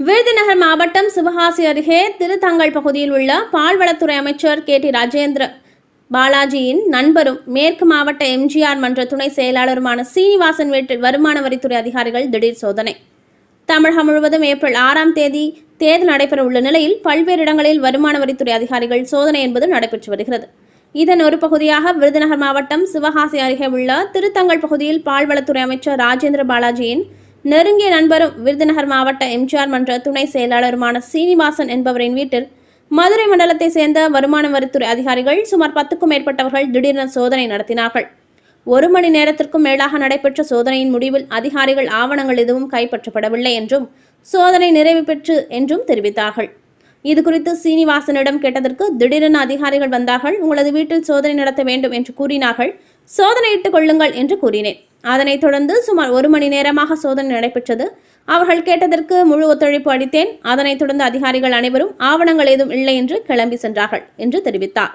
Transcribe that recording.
விருதுநகர் மாவட்டம் சிவகாசி அருகே திருத்தங்கல் பகுதியில் உள்ள பால்வளத்துறை அமைச்சர் கே டி ராஜேந்திர பாலாஜியின் நண்பரும் மேற்கு மாவட்ட எம்ஜிஆர் மன்ற துணை செயலாளருமான சீனிவாசன் வீட்டில் வருமான வரித்துறை அதிகாரிகள் திடீர் சோதனை. தமிழகம் முழுவதும் ஏப்ரல் ஆறாம் தேதி தேர்தல் நடைபெற உள்ள நிலையில் பல்வேறு இடங்களில் வருமான வரித்துறை அதிகாரிகள் சோதனை என்பது நடைபெற்று வருகிறது. இதன் ஒரு பகுதியாக விருதுநகர் மாவட்டம் சிவகாசி அருகே உள்ள திருத்தங்கல் பகுதியில் பால்வளத்துறை அமைச்சர் ராஜேந்திர பாலாஜியின் நெருங்கிய நண்பரும் விருதுநகர் மாவட்ட எம்ஜிஆர் மன்ற துணை செயலாளருமான சீனிவாசன் என்பவரின் வீட்டில் மதுரை மண்டலத்தை சேர்ந்த வருமான வரித்துறை அதிகாரிகள் சுமார் பத்துக்கும் மேற்பட்டவர்கள் திடீரென சோதனை நடத்தினார்கள். ஒரு மணி நேரத்திற்கும் மேலாக நடைபெற்ற சோதனையின் முடிவில் அதிகாரிகள் ஆவணங்கள் எதுவும் கைப்பற்றப்படவில்லை என்றும் சோதனை நிறைவு பெற்று என்றும் தெரிவித்தார்கள். இது குறித்து சீனிவாசனிடம் கேட்டதற்கு திடீரென அதிகாரிகள் வந்தார்கள் உங்களது வீட்டில் சோதனை நடத்த வேண்டும் என்று கூறினார்கள். சோதனையிட்டுக் கொள்ளுங்கள் என்று கூறினேன். அதனைத் தொடர்ந்து சுமார் ஒரு மணி நேரமாக சோதனை நடைபெற்றது. அவர்கள் கேட்டதற்கு முழு ஒத்துழைப்பு அளித்தேன். அதனைத் தொடர்ந்து அதிகாரிகள் அனைவரும் ஆவணங்கள் ஏதும் இல்லை என்று கிளம்பி சென்றார்கள் என்று தெரிவித்தார்.